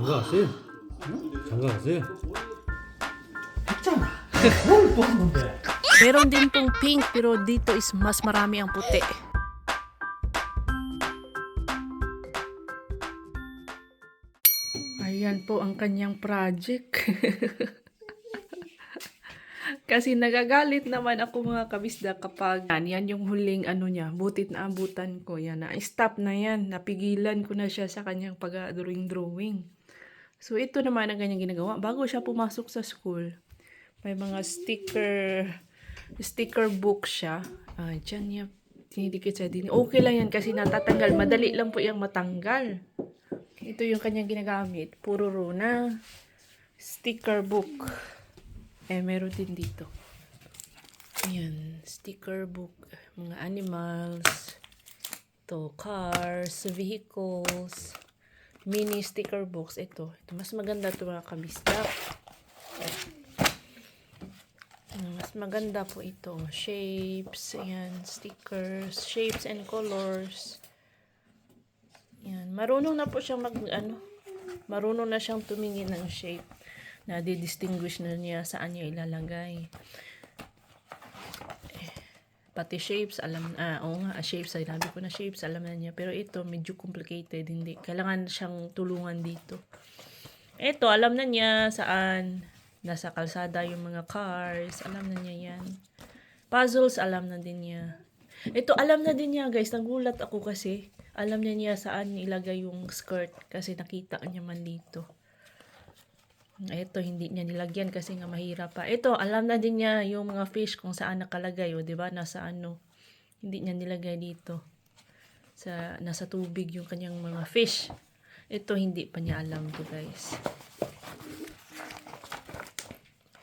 장가 갔어요? 장가 갔어요? 했잖아. 뭘 또 하는데? Meron din pong pink pero dito is mas marami ang puti. Ayan po ang kanyang project. Kasi nagagalit naman ako mga kabisda kapag yan, yan yung huling ano niya, butit na abutan ko. Yan, na-stop na yan. Napigilan ko na siya sa kanyang pag-drawing-drawing. So, ito naman ang kanyang ginagawa. Bago siya pumasok sa school, may mga sticker sticker book siya. Ah, dyan niya tinidikit sa din. Okay lang yan kasi natatanggal. Madali lang po yung matanggal. Ito yung kanyang ginagamit. Puro runa. Sticker book. Eh, meron din dito. Ayan. Sticker book. Mga animals. Ito, cars, vehicles, mini sticker books. Ito. Ito mas maganda ito mga kabista. Mm, Mas maganda po ito. Shapes, ayan, stickers, shapes and colors. Yan, marunong na po siyang mag, ano, marunong na siyang tumingin ng shape. Na di-distinguish na niya saan niya ilalagay. Pati shapes, alam, ah, oo nga, ah, shapes, ay sabi ko na shapes, alam na niya. Pero ito, medyo complicated, hindi. Kailangan siyang tulungan dito. Ito, alam na niya saan nasa kalsada yung mga cars. Alam na niya yan. Puzzles, alam na din niya. Ito, alam na din niya, guys. Nagulat ako kasi. Alam niya niya saan ilagay yung skirt kasi nakita niya man dito. Ito, hindi niya nilagyan kasi nga mahirap pa. Ito, alam na din niya yung mga fish kung saan nakalagay. O, di ba? Nasa ano. Hindi niya nilagay dito. Sa, nasa tubig yung kanyang mga fish. Ito, hindi pa niya alam to guys.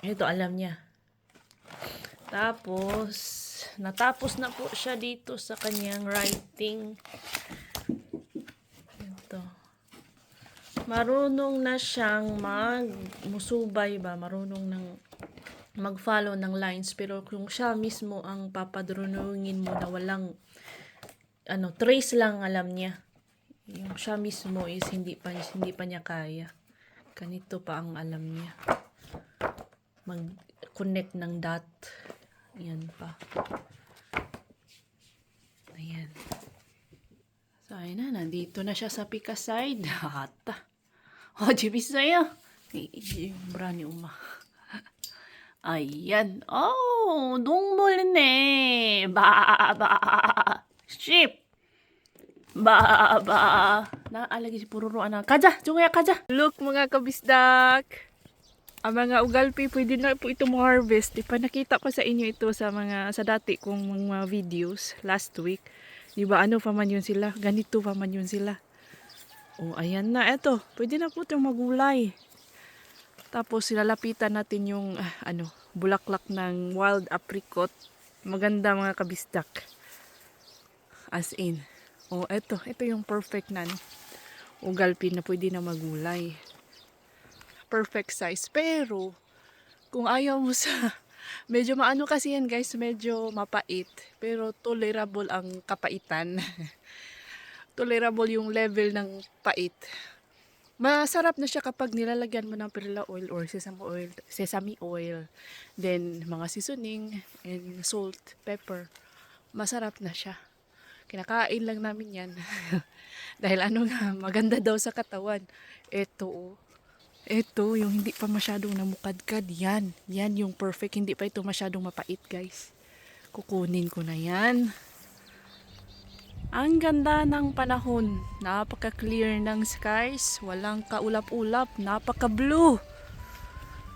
Ito, alam niya. Tapos, natapos na po siya dito sa kanyang writing. Ito. Marunong na siyang magmusubay ba? Marunong ng mag-follow ng lines. Pero kung siya mismo ang papadrunungin mo na walang ano, trace lang alam niya. Yung siya mismo is hindi pa, hindi pa niya kaya. Ganito pa ang alam niya mag-connect ng dot. Yan pa. Ayan. So, ayun na. Nandito na siya sa Pika side. Hata. Jibis sa'yo. Yung brani uma. Ayan. Oh, dungmol ne. Ba, ba. Ship. Ba, ba. Naalagi si pururuan na. Kaja, jungaya kaja. Look mga kabisdak. Ang mga ugalpi, pwede na po ito harvest. Di pa nakita ko sa inyo ito sa mga sa dati kong mga videos last week. Di ba ano pa man yun sila? Ganito pa man yun sila. Oh, ayan na. Eto, pwede na po itong magulay. Tapos silalapitan natin yung ah, ano, bulaklak ng wild apricot. Maganda mga kabistak. As in. Oh, eto. Ito yung perfect na ano, ugalpi na pwede na magulay perfect size. Pero, kung ayaw mo sa, medyo maano kasi yan guys, medyo mapait. Pero tolerable ang kapaitan. tolerable yung level ng pait. Masarap na siya kapag nilalagyan mo ng perla oil or sesame oil, sesame oil. Then, mga seasoning and salt, pepper. Masarap na siya. Kinakain lang namin yan. Dahil ano nga, maganda daw sa katawan. Ito, oh. Ito, yung hindi pa masyadong namukadkad. Yan. Yan yung perfect. Hindi pa ito masyadong mapait, guys. Kukunin ko na yan. Ang ganda ng panahon. Napaka-clear ng skies. Walang kaulap-ulap. Napaka-blue.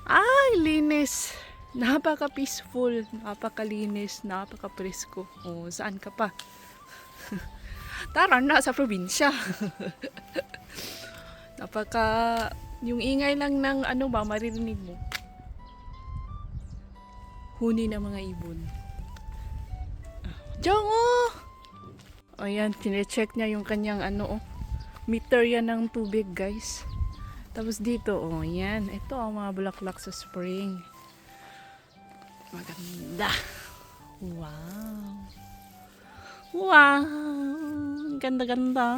Ay, linis. Napaka-peaceful. Napakalinis. Napaka-presko. O, saan ka pa? Tara na sa probinsya. Napaka yung ingay lang ng ano ba, maririnig mo. Huni ng mga ibon. Jongo! O yan, chinecheck niya yung kanyang ano, oh. meter yan ng tubig, guys. Tapos dito, oh, yan. Ito ang mga bulaklak sa spring. Maganda. Wow. Wow. Ganda-ganda.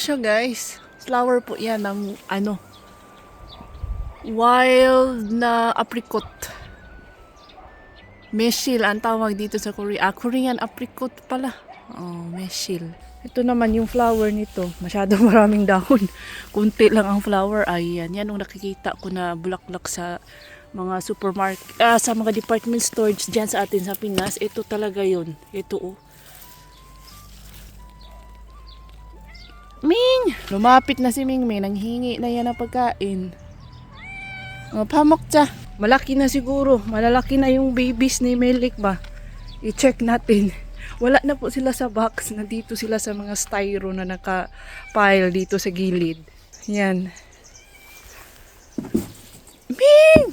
siya guys. Flower po yan ng ano. Wild na apricot. Meshil ang tawag dito sa Korea. Ah, Korean apricot pala. Oh, meshil. Ito naman yung flower nito. Masyadong maraming dahon. Kunti lang ang flower. Ayan. Yan yung nakikita ko na bulaklak sa mga supermarket, ah, sa mga department stores dyan sa atin sa Pinas. Ito talaga yun. Ito oh. Ming! Lumapit na si Ming Ming. Nanghingi na yan ng pagkain. Oh, pamokcha. Malaki na siguro. Malalaki na yung babies ni Melik ba? I-check natin. Wala na po sila sa box. Nandito sila sa mga styro na naka-pile dito sa gilid. Yan. Ming!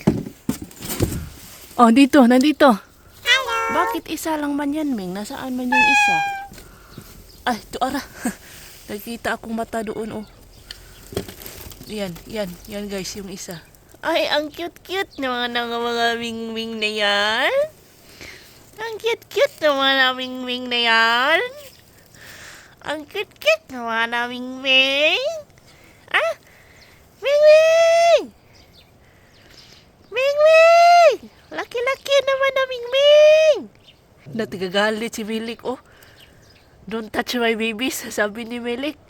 Oh, dito. Nandito. Bakit isa lang man yan, Ming? Nasaan man yung isa? Ay, ito ara. Nagkita akong mata doon, oh. Yan, yan. Yan, guys, yung isa. Ay, ang cute-cute ng mga, ng mga wing-wing na yan. Ang cute-cute ng mga wing-wing na yan. Ang cute-cute ng mga wing-wing. Ah? Wing-wing! Wing-wing! Laki-laki naman na wing-wing! Natigagalit si Milik, oh. Don't touch my babies, sabi ni Melik.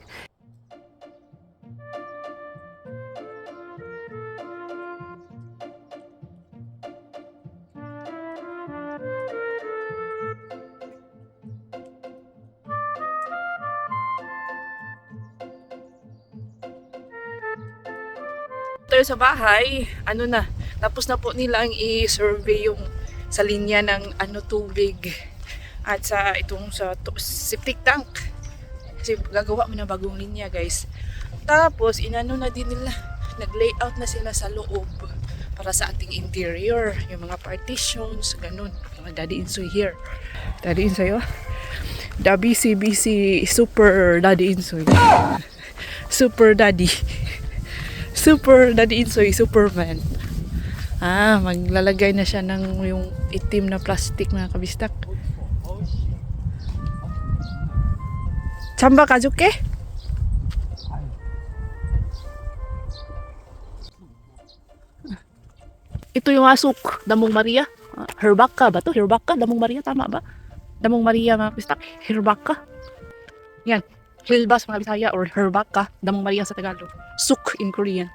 Tayo sa bahay, ano na, tapos na po nila ang i-survey yung sa linya ng ano tubig at sa itong sa septic tank. Kasi gagawa mo na bagong linya guys. Tapos inano na din nila, nag-layout na sila sa loob para sa ating interior, yung mga partitions, ganun. Mga daddy insoy here. Daddy insoy oh. The BCBC Super Daddy Insoy. Super Daddy. Super Daddy Insoy, Superman. Ah, maglalagay na siya ng yung itim na plastic na kabistak. Chamba kajuke? Ito yung asuk, Damong Maria. Herbaka ba to? Herbaka, Damong Maria, tama ba? Damong Maria mga kabistak, Herbaka. Yan, Hilbas mga Bisaya or Herbaka, Damong Maria sa Tagalog. Suk in Korean.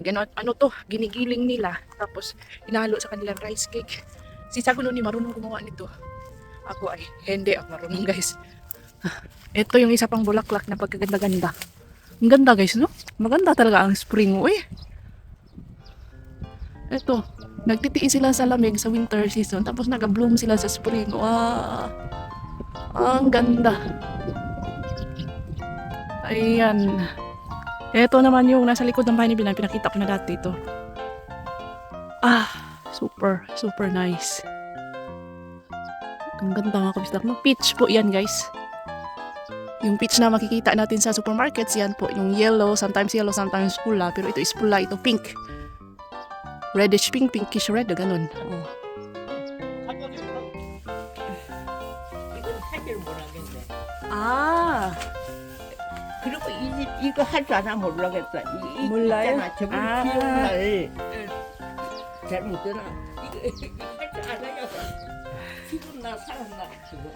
Ganon, ano to, ginigiling nila. Tapos, hinalo sa kanilang rice cake. Si Sagulo ni marunong gumawa nito. Ako ay, hindi ako marunong guys. Ito yung isa pang bulaklak na pagkaganda-ganda. Ang ganda guys, no? Maganda talaga ang spring, uy. Ito, nagtitiis sila sa lamig sa winter season. Tapos nag-bloom sila sa spring. Wow! Ang ganda. Ayan. Ito naman yung nasa likod ng bahay ni Binan. Pinakita ko na dati ito. Ah, super, super nice. Ang ganda mga kabistak. No? Peach po yan guys. Yung peach na makikita natin sa supermarkets, yan po. Yung yellow, sometimes yellow, sometimes pula. Pero ito is pula, ito pink. Reddish pink, pinkish red, ganun. Oh. 이, 이거 할 줄 아나 모르겠어. 이, 이 몰라요? 있잖아. 저번 아. 비 오는 날 잘못 되나? 이거 할줄 알아요. 죽었나 살았나 지금.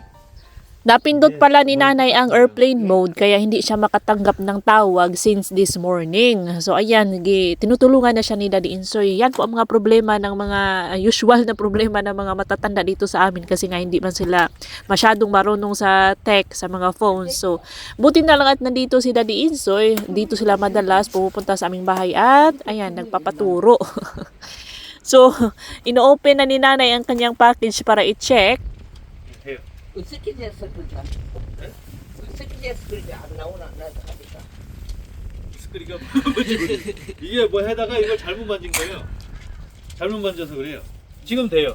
Napindot pala ni nanay ang airplane mode kaya hindi siya makatanggap ng tawag since this morning. So ayan, tinutulungan na siya ni Daddy Insoy. Yan po ang mga problema ng mga uh, usual na problema ng mga matatanda dito sa amin kasi nga hindi man sila masyadong marunong sa tech, sa mga phones. So buti na lang at nandito si Daddy Insoy. Dito sila madalas pumupunta sa aming bahay at ayan, nagpapaturo. so, ino-open na ni nanay ang kanyang package para i-check. 어떻게 됐어 그니까? 어떻게 됐어 그게 안 나오나 나도 하니까. 스크리가 이게 뭐 해다가 이걸 잘못 만진 거예요. 잘못 만져서 그래요. 지금 돼요.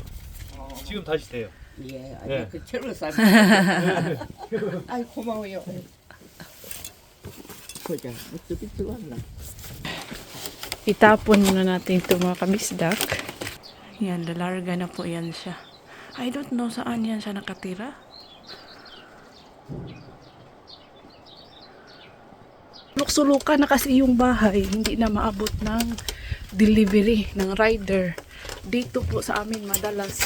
어, 지금 다시 돼요. 예, 아니 네. 그 철로 쌀. 아이 고마워요. 보자 어떻게 들어왔나? Itapon muna natin ito mga kabisdak. Yan, lalarga na po yan siya. I don't know saan yan siya nakatira. Sulok-sulukan na kasi yung bahay, hindi na maabot ng delivery ng rider. Dito po sa amin madalas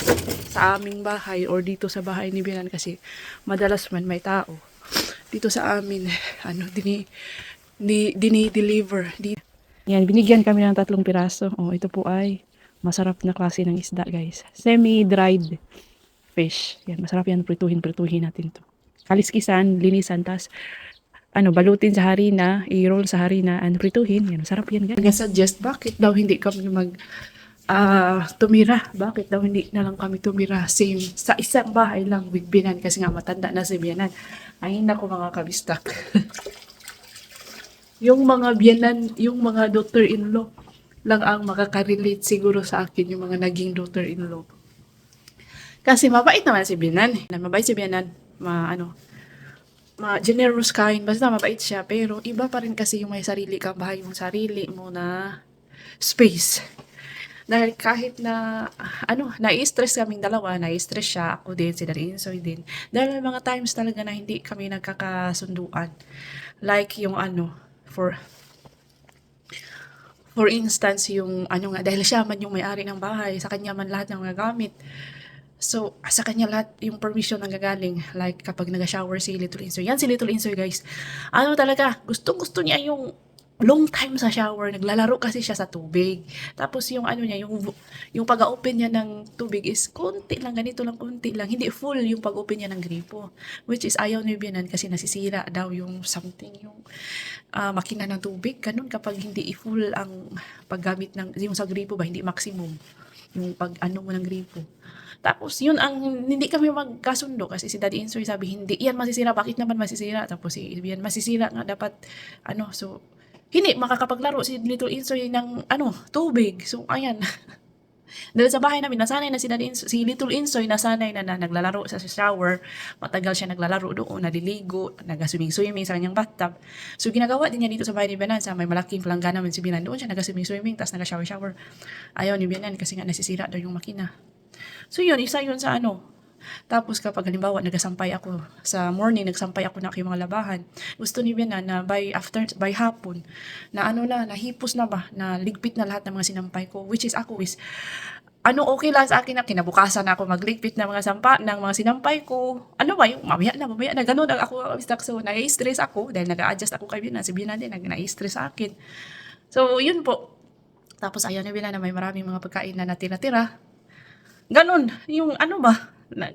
sa aming bahay or dito sa bahay ni Binan kasi madalas man may tao. Dito sa amin, ano, dini, di, dini-deliver. Di, yan, binigyan kami ng tatlong piraso. Oh, ito po ay masarap na klase ng isda, guys. Semi-dried fish. Yan, masarap yan. Prituhin, prituhin natin to. Kaliskisan, linisan, tas ano, balutin sa harina, i-roll sa harina, and prituhin. Yan, masarap yan, guys. Nag-suggest, bakit daw hindi kami mag ah tumira? Bakit daw hindi na lang kami tumira? Same, sa isang bahay lang with Binan kasi nga matanda na si Binan. Ay, nako mga kabistak. yung mga biyanan, yung mga daughter-in-law lang ang makaka-relate siguro sa akin, yung mga naging daughter-in-law. Kasi mabait naman si Binan. eh. Mabait si Binan. Ma, ano, ma generous kind. Basta mabait siya. Pero iba pa rin kasi yung may sarili kang bahay, yung sarili mo na space. Dahil kahit na, ano, nai-stress kaming dalawa, nai-stress siya, ako din, si Darin Insoy din. Dahil may mga times talaga na hindi kami nagkakasunduan. Like yung ano, for For instance, yung ano nga, dahil siya man yung may-ari ng bahay, sa kanya man lahat ng mga gamit. So, sa kanya lahat yung permission ang gagaling. Like, kapag nag-shower si Little Insoy. Yan si Little Insoy, guys. Ano talaga, gustong-gusto niya yung long time sa shower. Naglalaro kasi siya sa tubig. Tapos yung ano niya, yung, yung pag-open niya ng tubig is konti lang, ganito lang, konti lang. Hindi full yung pag-open niya ng gripo. Which is ayaw ni Bianan kasi nasisira daw yung something, yung ah, makina ng tubig. Ganun kapag hindi full ang paggamit ng, yung sa gripo ba, hindi maximum. Yung pag ano mo ng gripo. Tapos, yun ang, hindi kami magkasundo kasi si Daddy Insoy sabi, hindi, yan masisira, bakit naman masisira? Tapos si yan masisira nga dapat, ano, so, hindi, makakapaglaro si Little Insoy ng, ano, tubig. So, ayan. Dahil sa bahay namin, nasanay na si, Daddy Insoy, si Little Insoy, nasanay na, na naglalaro sa shower. Matagal siya naglalaro doon, naliligo, nag-swimming-swimming sa kanyang bathtub. So, ginagawa din niya dito sa bahay ni Benanza. May malaking palanggana naman si Binan. Doon siya nag-swimming-swimming, tapos nag-shower-shower. Ayaw ni Binan kasi nga nasisira daw yung makina. So yun, isa yun sa ano. Tapos kapag halimbawa nagasampay ako sa morning, nagsampay ako na aking mga labahan. Gusto ni Biana na by after by hapon na ano na nahipos na ba na ligpit na lahat ng mga sinampay ko which is ako is ano okay lang sa akin na kinabukasan na ako magligpit ng mga sampa ng mga sinampay ko. Ano ba yung mamaya na mamaya na ganun ako bistak so nai-stress ako dahil nag-adjust ako kay Biana. Si Biana din nai-stress sa akin. So yun po. Tapos ayaw ni Biana na may maraming mga pagkain na natira-tira. Ganon, yung ano ba, na,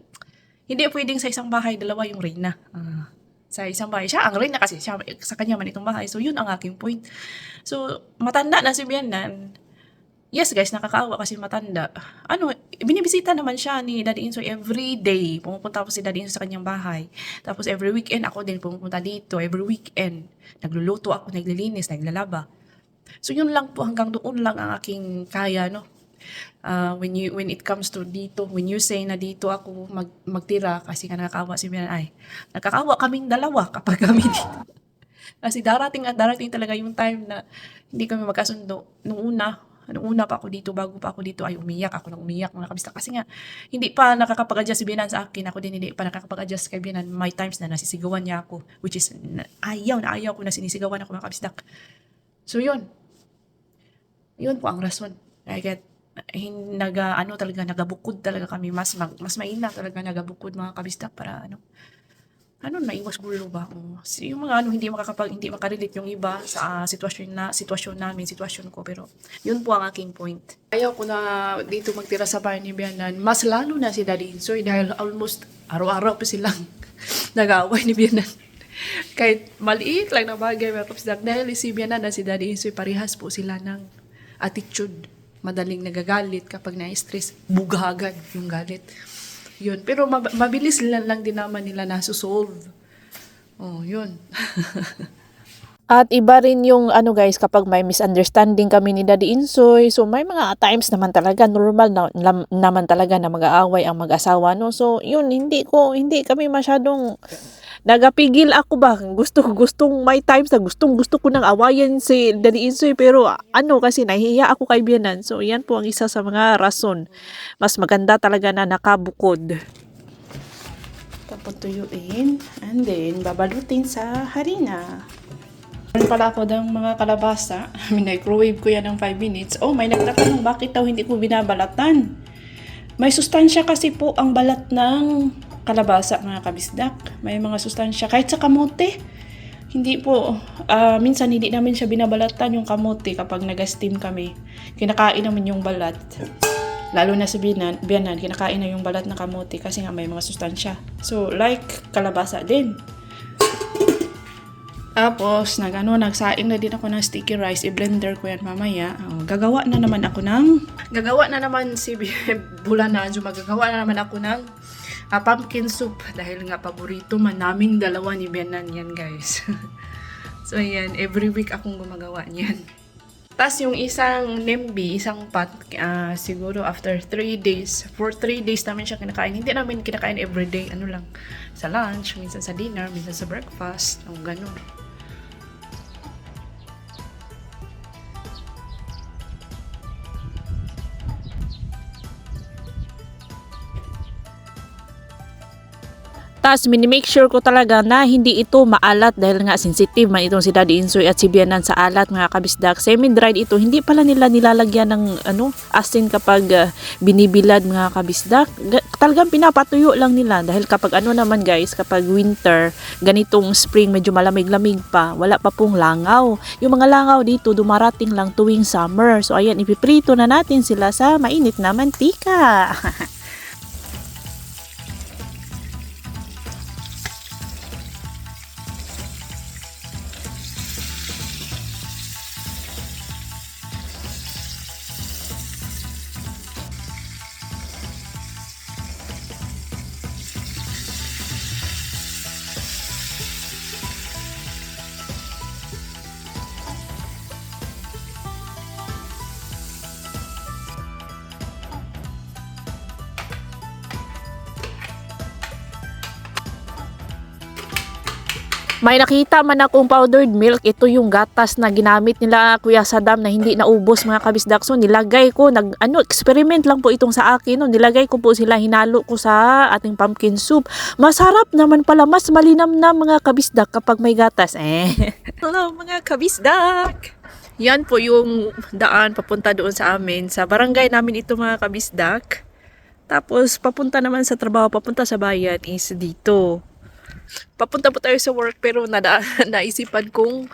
hindi pwedeng sa isang bahay, dalawa yung reyna. Ah, sa isang bahay, siya ang reyna kasi siya, sa kanya man itong bahay. So, yun ang aking point. So, matanda na si Bianan. Yes, guys, nakakaawa kasi matanda. Ano, binibisita naman siya ni Daddy Insoy every day. Pumupunta po si Daddy Insoy sa kanyang bahay. Tapos every weekend ako din pumupunta dito. Every weekend. Nagluluto ako, naglilinis, naglalaba. So, yun lang po, hanggang doon lang ang aking kaya, no? Uh, when you when it comes to dito when you say na dito ako mag, magtira kasi nga nakakawa si Mian ay nakakawa kaming dalawa kapag kami dito. Kasi darating at darating talaga yung time na hindi kami magkasundo. Nung una nung una pa ako dito bago pa ako dito ay umiyak ako nang umiyak mga kabista kasi nga hindi pa nakakapag-adjust si Binan sa akin. Ako din hindi pa nakakapag-adjust kay Binan. May times na nasisigawan niya ako which is na, ayaw na ayaw ko na sinisigawan ako mga kabista so yun. Yun po ang rason. I get naga ano talaga nagabukod talaga kami. Mas mag, mas mainam talaga nagabukod mga kabistak para ano ano naiwas gulo ba? O yung mga ano hindi makakapag hindi makarelate yung iba sa ah, sitwasyon na sitwasyon namin sitwasyon ko. Pero yun po ang aking point. Ayaw ko na dito magtira sa bahay ni Bianan mas lalo na si Daddy Insoy dahil almost araw-araw pa silang nag-aaway ni Bianan kahit maliit lang na bagay mga kapsdak dahil si Bianan na si Daddy Insoy parehas po sila ng attitude madaling nagagalit kapag na-stress, bugagad yung galit. Yun. Pero mab- mabilis lang, lang din naman nila nasusolve. Oh, yun. At iba rin yung ano guys kapag may misunderstanding kami ni Daddy Insoy. So may mga times naman talaga normal na, lam- naman talaga na mag-aaway ang mag-asawa no. So yun hindi ko hindi kami masyadong nagapigil ako ba gusto gustong may times na gustong gusto ko nang awayan si Daddy Insoy pero ano kasi nahihiya ako kay Bianan. So yan po ang isa sa mga rason. Mas maganda talaga na nakabukod. Tapos tuyuin and then babalutin sa harina. Meron pala ako ng mga kalabasa. Minicrowave ko yan ng 5 minutes. Oh, may nagtatanong bakit daw hindi ko binabalatan. May sustansya kasi po ang balat ng kalabasa, mga kabisdak. May mga sustansya. Kahit sa kamote. Hindi po. ah, minsan hindi namin siya binabalatan yung kamote kapag nag-steam kami. Kinakain namin yung balat. Lalo na sa biyanan, biyanan, kinakain na yung balat ng kamote kasi nga may mga sustansya. So, like kalabasa din. Tapos, nag, ano, nagsaing na din ako ng sticky rice. I-blender ko yan mamaya. Oh, gagawa na naman ako ng... Gagawa na naman si Bulanadjo. Magagawa na naman ako ng ah, pumpkin soup. Dahil nga paborito man naming dalawa ni Benan yan, guys. so, ayan. Every week akong gumagawa niyan. Tapos yung isang nembi, isang pot, ah, siguro after 3 days, for 3 days namin siya kinakain. Hindi namin kinakain everyday, ano lang, sa lunch, minsan sa dinner, minsan sa breakfast, o ganun. Tapos, minimake sure ko talaga na hindi ito maalat dahil nga sensitive man itong si Daddy Insoy at si Bianan sa alat mga kabisdak. Semi-dried ito, hindi pala nila nilalagyan ng ano, asin kapag ah, binibilad mga kabisdak. Ga- talagang pinapatuyo lang nila dahil kapag ano naman guys, kapag winter, ganitong spring medyo malamig-lamig pa, wala pa pong langaw. Yung mga langaw dito dumarating lang tuwing summer. So ayan, ipiprito na natin sila sa mainit na mantika. May nakita man akong powdered milk. Ito yung gatas na ginamit nila Kuya Saddam na hindi naubos mga kabisdak. Nilagay ko, nag, ano, experiment lang po itong sa akin. No? Nilagay ko po sila, hinalo ko sa ating pumpkin soup. Masarap naman pala, mas malinam na mga kabisdak kapag may gatas. Eh. Hello mga kabisdak! Yan po yung daan papunta doon sa amin. Sa barangay namin ito mga kabisdak. Tapos papunta naman sa trabaho, papunta sa bayan is dito papunta po tayo sa work pero nada, naisipan kong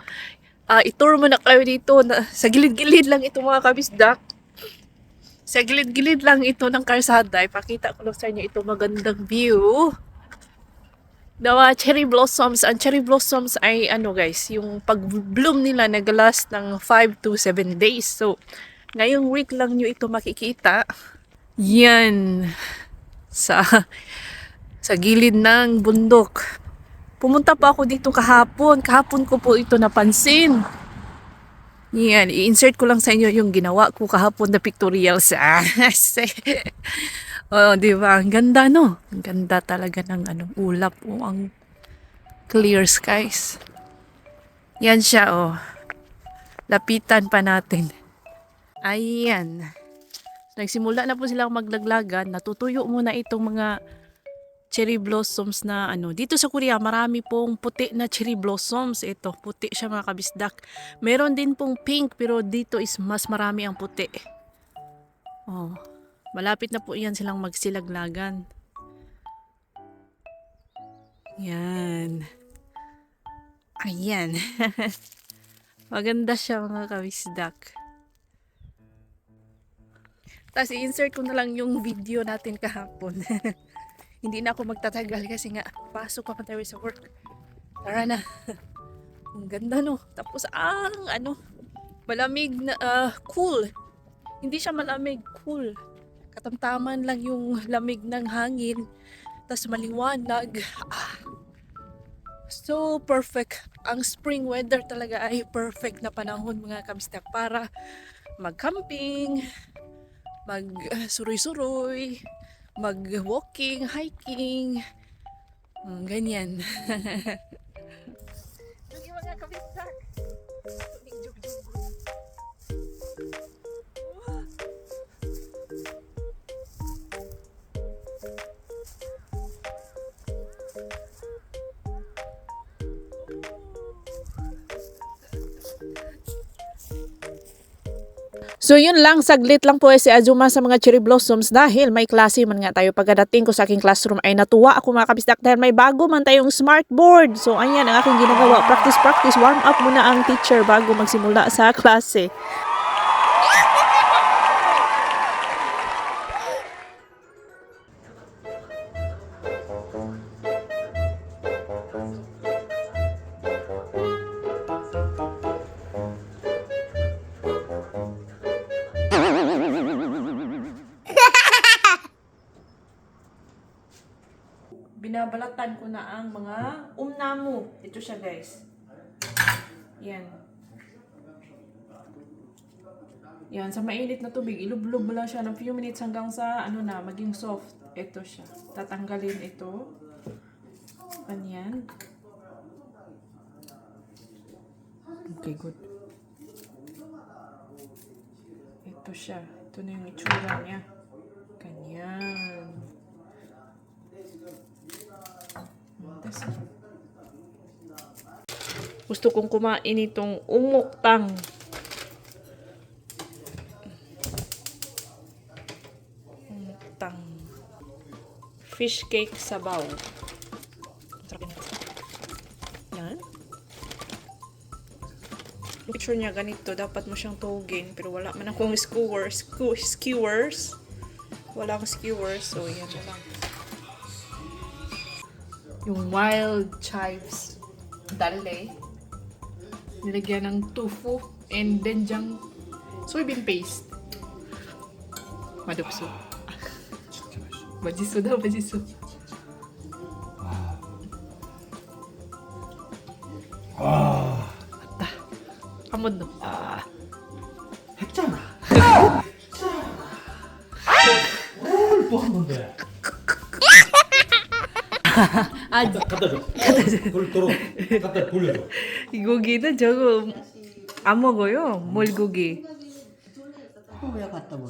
ah, itour mo na kayo dito na, sa gilid-gilid lang ito mga kabisdak sa gilid-gilid lang ito ng karsada ipakita ko lang sa inyo ito magandang view. Uh, cherry blossoms. Ang cherry blossoms ay ano guys yung pag-bloom nila nag-last ng 5 to 7 days. So ngayong week lang nyo ito makikita. Yan. Sa sa gilid ng bundok. Pumunta pa ako dito kahapon. Kahapon ko po ito napansin. Yan, i-insert ko lang sa inyo yung ginawa ko kahapon na pictorial sa Oh, di ba? Ang ganda, no? Ang ganda talaga ng ano, ulap. Oh, ang clear skies. Yan siya, oh. Lapitan pa natin. Ayan. Nagsimula na po silang maglaglagan. Natutuyo muna itong mga cherry blossoms na ano. Dito sa Korea, marami pong puti na cherry blossoms. Ito, puti siya mga kabisdak. Meron din pong pink, pero dito is mas marami ang puti. Oh, malapit na po yan silang magsilaglagan. Yan. Ayan. Maganda siya mga kabisdak. Tapos i-insert ko na lang yung video natin kahapon. Hindi na ako magtatagal kasi nga pasok pa tayo sa work. Tara na. Ang ganda no. Tapos ang ano, malamig na ah, cool. Hindi siya malamig, cool. Katamtaman lang yung lamig ng hangin. Tapos maliwanag. Ah. So perfect. Ang spring weather talaga ay perfect na panahon mga kabistak para mag-camping, mag-suroy-suroy, mag-walking, hiking, mm, ganyan. Yung mga kabistak. So yun lang, saglit lang po eh, si Azuma sa mga cherry blossoms dahil may klase man nga tayo. Pagkadating ko sa aking classroom ay natuwa ako mga kabisdak dahil may bago man tayong smartboard. So ayan ang aking ginagawa. Practice, practice. Warm up muna ang teacher bago magsimula sa klase. Binabalatan ko na ang mga umnamo. Ito siya guys. Yan. Yan, sa mainit na tubig, ilublob mo lang siya ng few minutes hanggang sa, ano na, maging soft. Ito siya. Tatanggalin ito. Ganyan. Okay, good. Ito siya. Ito na yung itsura niya. Ganyan. Gusto kong kumain itong umuktang. Umuktang. Fish cake sabaw. Yan. Picture niya ganito, dapat mo siyang tugin, pero wala man akong skewers, skew- skewers. Wala akong skewers, so yan na lang. Yung wild chives dale. Nilagyan ng tofu and then dyang soybean paste. Madupso. Bajiso daw, bajiso. Ata. Hamod no. Ah. 갖다 돌려줘. 이 고기는 저거 안 먹어요. 몰고기. 왜 갖다 버려?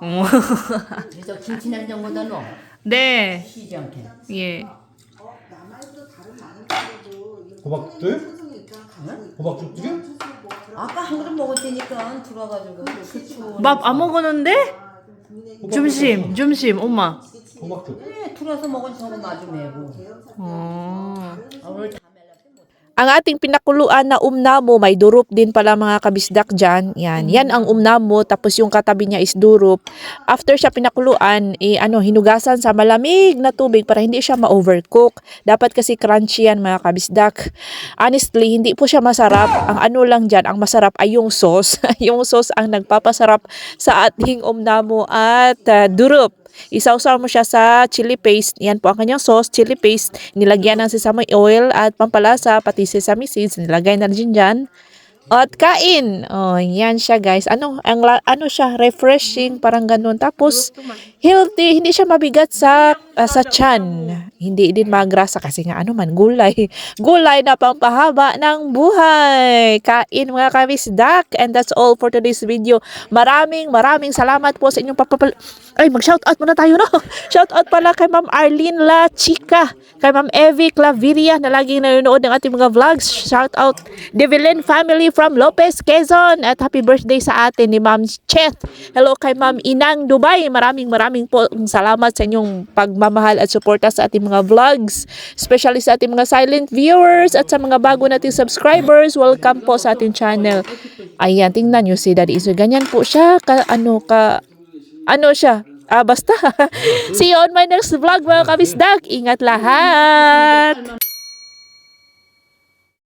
어. 그래서 김치 냉장고다 넣어. 네. 쉬지 않게. 예. 호박들? 호박죽 두 개? 아까 한 그릇 먹었다니까 들어가지고 그추. 밥 안 먹었는데? 점심, 점심, 엄마. 호박죽. 네, 들어서 먹은 저거 마주 메고. 어. 아, 오늘. Ang ating pinakuluan na umnamo, may durup din pala mga kabisdak dyan. Yan, yan ang umnamo, tapos yung katabi niya is durup. After siya pinakuluan, eh, ano, hinugasan sa malamig na tubig para hindi siya ma-overcook. Dapat kasi crunchy yan mga kabisdak. Honestly, hindi po siya masarap. Ang ano lang dyan, ang masarap ay yung sauce. yung sauce ang nagpapasarap sa ating umnamo at ah, durup. Isawsaw mo siya sa chili paste. Yan po ang kanyang sauce, chili paste. Nilagyan ng sesame oil at pampalasa, pati sesame seeds. Nilagay na rin dyan. At kain. Oh, yan siya guys. Ano, ang, ano siya, refreshing, parang ganun. Tapos, healthy, hindi siya mabigat sa ah, sa chan. Hindi din magrasa kasi nga ano man, gulay. Gulay na pampahaba ng buhay. Kain mga kabisdak. And that's all for today's video. Maraming maraming salamat po sa inyong papapal... Ay, mag-shoutout muna tayo, no? Shoutout pala kay Ma'am Arlene La Chica, kay Ma'am Evie Claviria na laging nanonood ng ating mga vlogs. Shoutout Devilin family from Lopez, Quezon. At happy birthday sa atin ni Ma'am Chet. Hello kay Ma'am Inang Dubai. Maraming maraming po salamat sa inyong pagmamahal at suporta sa ating mga vlogs. Especially sa ating mga silent viewers at sa mga bago nating subscribers. Welcome po sa ating channel. Ayan, tingnan nyo si Daddy Isoy. Ganyan po siya. Ka, ano, ka, ano siya? Ah, basta. See you on my next vlog mga kabisdak. Ingat lahat!